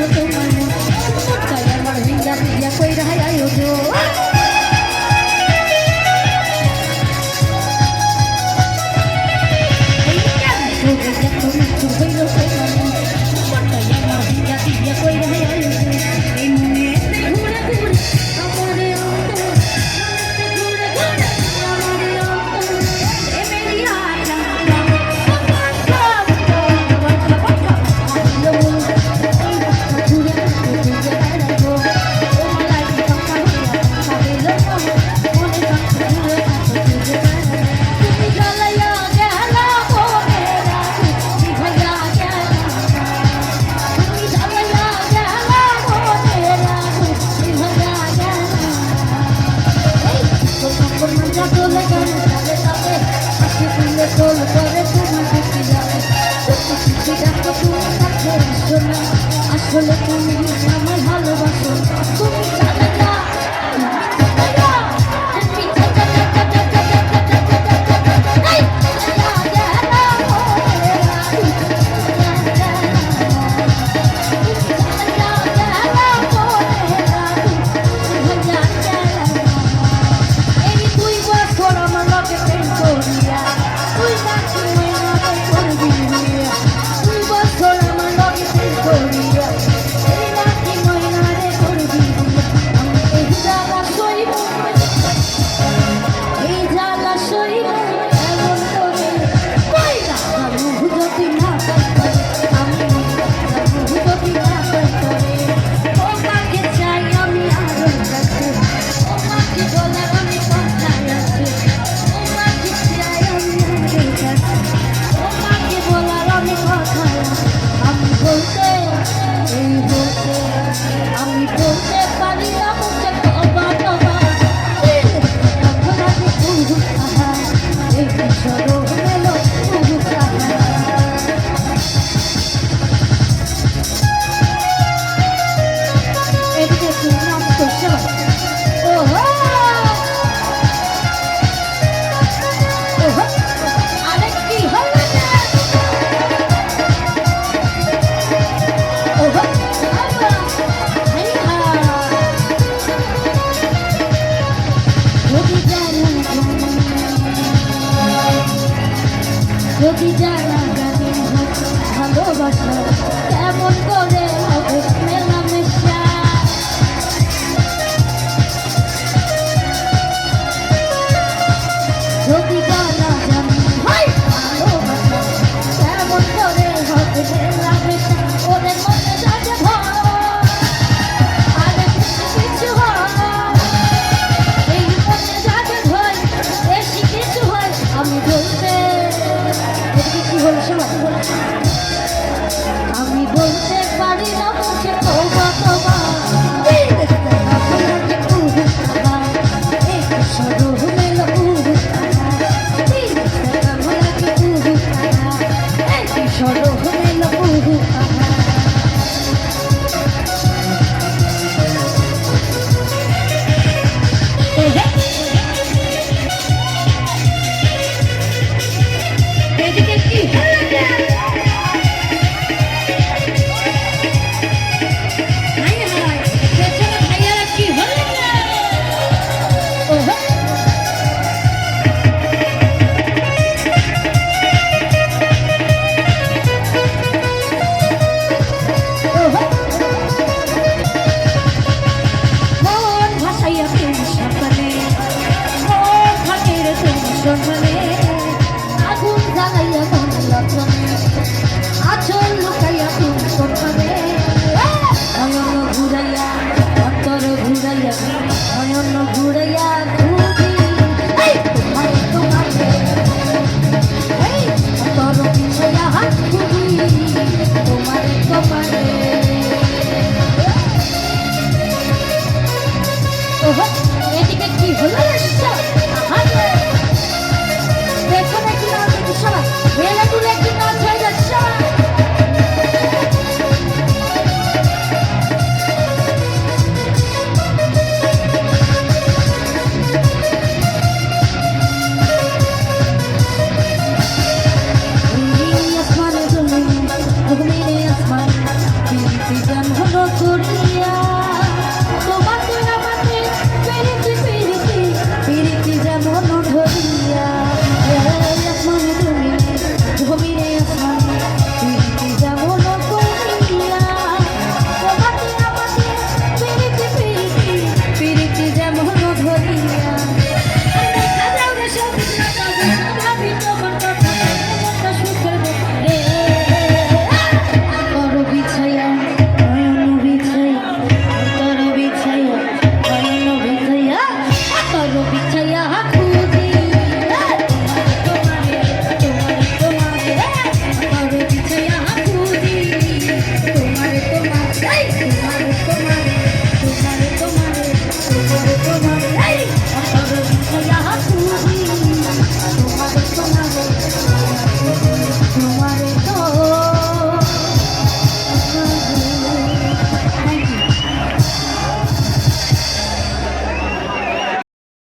cho tôi mà Trời ơi mà hình ra thì ra quê đã hay ai yêu thương আসলে আহা এই 你上来你来。